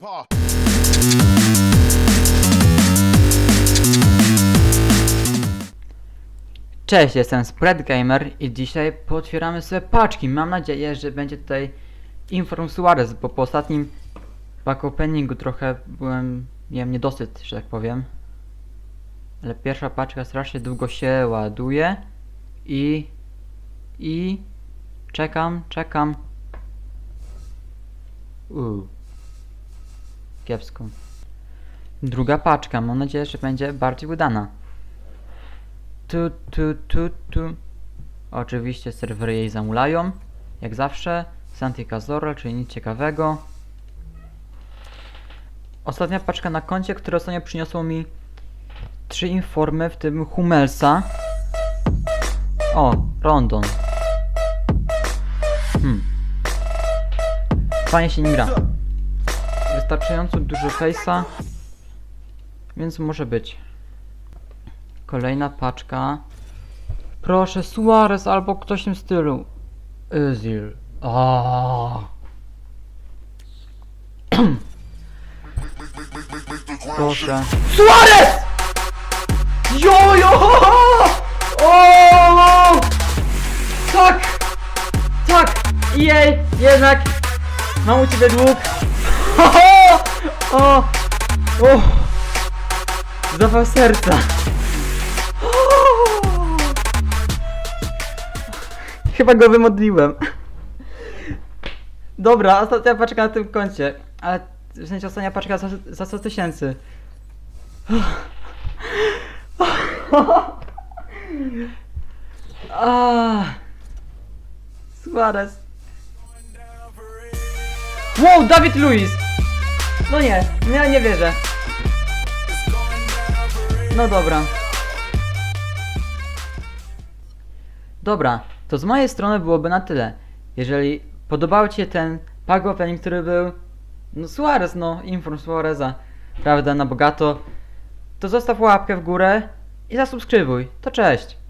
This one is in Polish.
Paw. Cześć, jestem Spread Gamer i dzisiaj potwieramy sobie paczki. Mam nadzieję, że będzie tutaj Inform Suarez, bo po ostatnim pack openingu trochę byłem, miałem niedosyt, że tak powiem. Ale pierwsza paczka strasznie długo się ładuje i i czekam, czekam. Uuu. Druga paczka, mam nadzieję, że będzie bardziej udana. Tu, tu, tu, tu. Oczywiście serwery jej zamulają. Jak zawsze. Santi Cazorla, czyli nic ciekawego. Ostatnia paczka na koncie, które ostatnio przyniosło mi trzy informy, w tym Hummelsa. O, Rondon. Hmm. Fajnie się nim gra. Wystarczająco dużo face'a, więc może być. Kolejna paczka. Proszę, Suarez albo ktoś w tym stylu. Özil. Proszę. Suarez! Jojo! O! Tak! Tak! Jej! Jednak! Mam u ciebie dług! O! O! Zawał serca! Chyba go wymodliłem. Dobra, ostatnia paczka na tym koncie. Ale w sensie ostatnia paczka za, za 100 tysięcy. Suarez. Wow, Dawid Luiz! No nie, ja nie wierzę. No dobra. Dobra, to z mojej strony byłoby na tyle. Jeżeli podobał Ci się ten pack opening, który był no Suarez, no, inform Suareza, prawda, na bogato, to zostaw łapkę w górę i zasubskrybuj. To cześć!